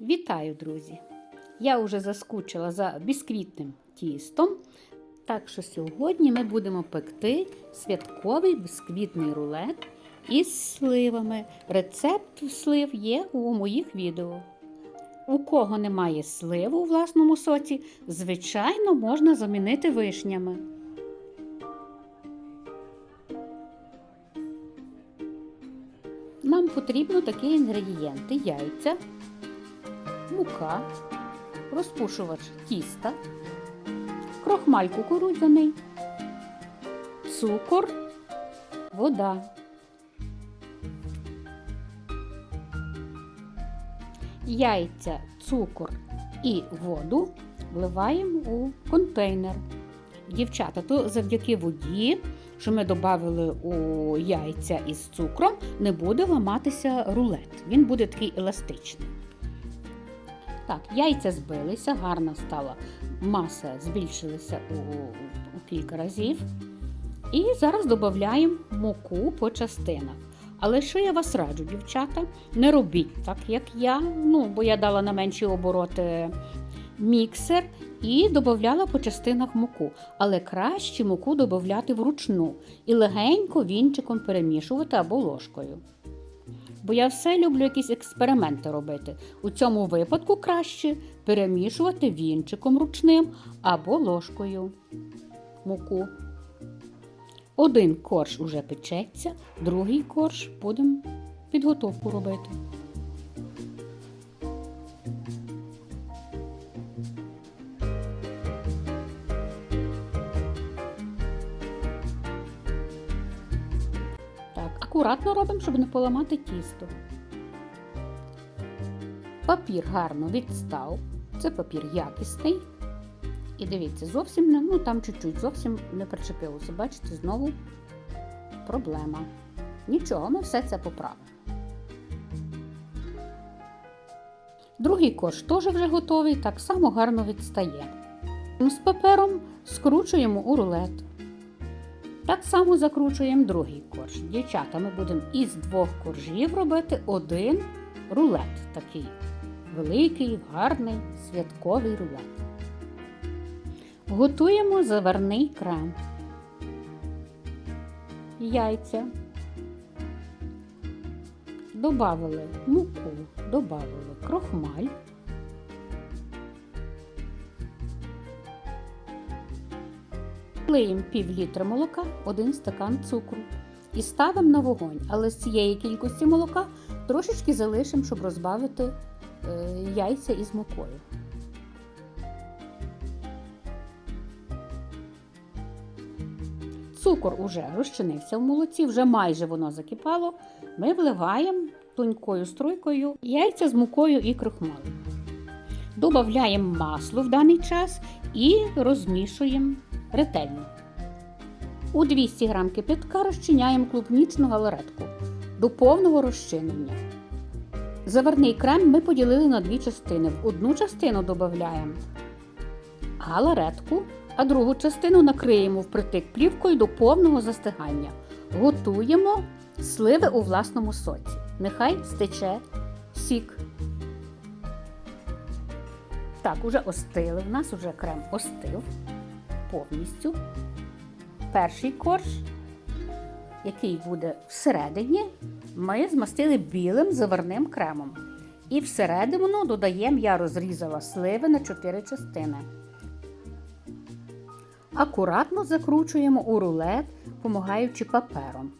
Вітаю, друзі! Я вже заскучила за бісквітним тістом. Так що сьогодні ми будемо пекти святковий бісквітний рулет із сливами. Рецепт слив є у моїх відео. У кого немає сливу у власному соці, звичайно, можна замінити вишнями. Нам потрібно такі інгредієнти: яйця, мука, розпушувач тіста, крохмаль кукурудзяний, цукор, вода. Яйця, цукор і воду вливаємо у контейнер. Дівчата, то завдяки воді, що ми додали у яйця із цукром, не буде ламатися рулет. Він буде такий еластичний. Так, яйця збилися, гарна стала маса збільшилася у, у кілька разів. І зараз додаємо муку по частинах. Але що я вас раджу, дівчата, не робіть так, як я. Ну, бо я дала на менші обороти міксер і додавала по частинах муку. Але краще муку додати вручну і легенько вінчиком перемішувати або ложкою. Бо я все люблю якісь експерименти робити. У цьому випадку краще перемішувати вінчиком ручним або ложкою муку. Один корж уже печеться, другий корж будемо підготовку робити. Акуратно робимо, щоб не поламати тісто. Папір гарно відстав. Це папір якісний. І дивіться, зовсім не, ну там чуть-чуть, зовсім не причепилося. Бачите, знову проблема. Нічого, ми все це поправимо. Другий корж теж вже готовий, так само гарно відстає. З папером скручуємо у рулет. Так само закручуємо другий корж. Дівчата, ми будемо із двох коржів робити один рулет. Такий великий, гарний, святковий рулет. Готуємо заварний крем. Яйця. Добавили муку, добавили крохмаль. Лиємо пів літра молока, один стакан цукру. І ставимо на вогонь. Але з цієї кількості молока трошечки залишимо, щоб розбавити е, яйця із мукою. Цукор уже розчинився в молоці, вже майже воно закипало. Ми вливаємо тонькою струйкою яйця з мукою і крохмалем. Добавляємо масло в даний час і розмішуємо ретельно. У 200 г кипятка розчиняємо клубнічну галаретку до повного розчинення. Заварний крем ми поділили на дві частини. В одну частину додаємо галаретку, а другу частину накриємо впритик плівкою до повного застигання. Готуємо сливи у власному соці. Нехай стече сік. Так, уже остили. В нас уже крем остив повністю. Перший корж, який буде всередині, ми змастили білим заварним кремом. І всередину додаємо, я розрізала сливи на 4 частини. Акуратно закручуємо у рулет, помагаючи папером.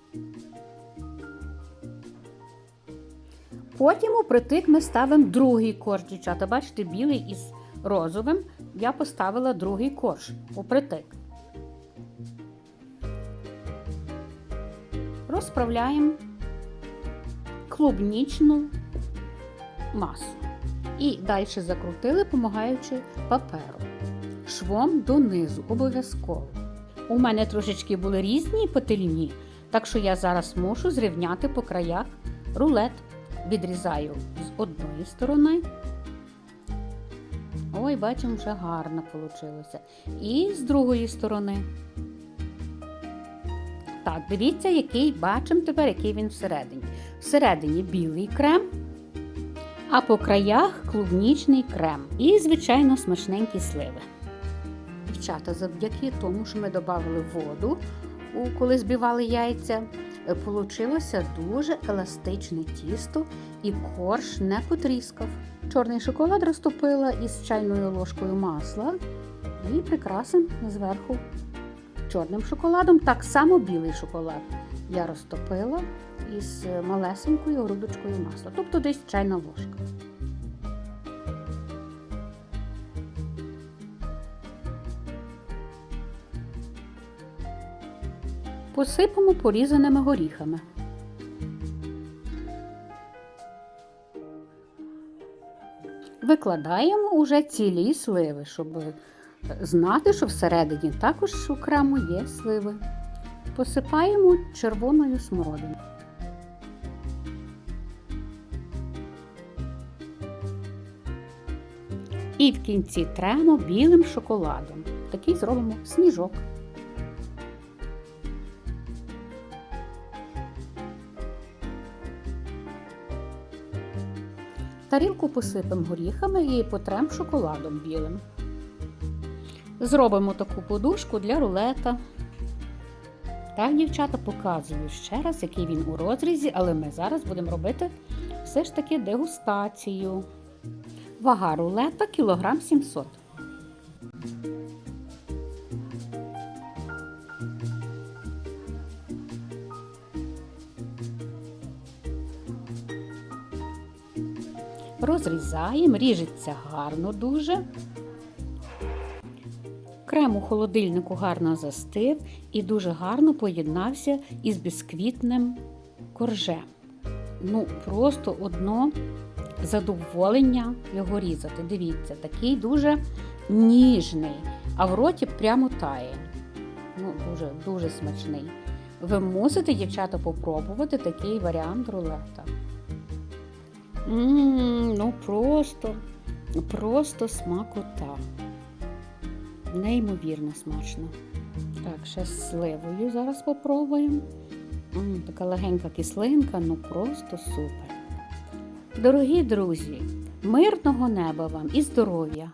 Потім у притик ми ставимо другий корж, дівчата. Бачите, білий із розовим. Я поставила другий корж у притик. Розправляємо клубнічну масу. І далі закрутили, допомагаючи паперу. Швом донизу, обов'язково. У мене трошечки були різні пательні, так що я зараз мушу зрівняти по краях рулет. Відрізаю з одної сторони. Ой, бачимо, вже гарно вийшло. І з другої сторони. Так, дивіться, який бачимо тепер, який він всередині. Всередині білий крем, А по краях клубнічний крем і, звичайно, смачненькі сливи. Дівчата, завдяки тому, що ми додали воду, коли збивали яйця, получилося дуже еластичне тісто і корж не потріскав. Чорний шоколад розтопила із чайною ложкою масла і прикрасим зверху чорним шоколадом. Так само білий шоколад я розтопила із малесенькою грудочкою масла, тобто десь чайна ложка. Посипемо порізаними горіхами. Викладаємо уже цілі сливи, щоб знати, що всередині також окремо є сливи. Посипаємо червоною смородиною. І в кінці тремо білим шоколадом. Такий зробимо сніжок. Тарілку посипемо горіхами і потрем шоколадом білим. Зробимо таку подушку для рулета. Так, дівчата, показую ще раз, який він у розрізі, але ми зараз будемо робити все ж таки дегустацію. Вага рулета кілограм 700. Розрізаємо, ріжеться гарно дуже. Крем у холодильнику гарно застив і дуже гарно поєднався із бісквітним коржем. Ну, просто одно задоволення його різати. Дивіться, такий дуже ніжний, а в роті прямо тає. Ну, дуже, дуже смачний. Ви мусите, дівчата, попробувати такий варіант рулета. Ммм, ну просто, просто смакота. Неймовірно смачно. Так, ще з сливою зараз попробуємо. М, така легенька кислинка, ну просто супер. Дорогі друзі, мирного неба вам і здоров'я!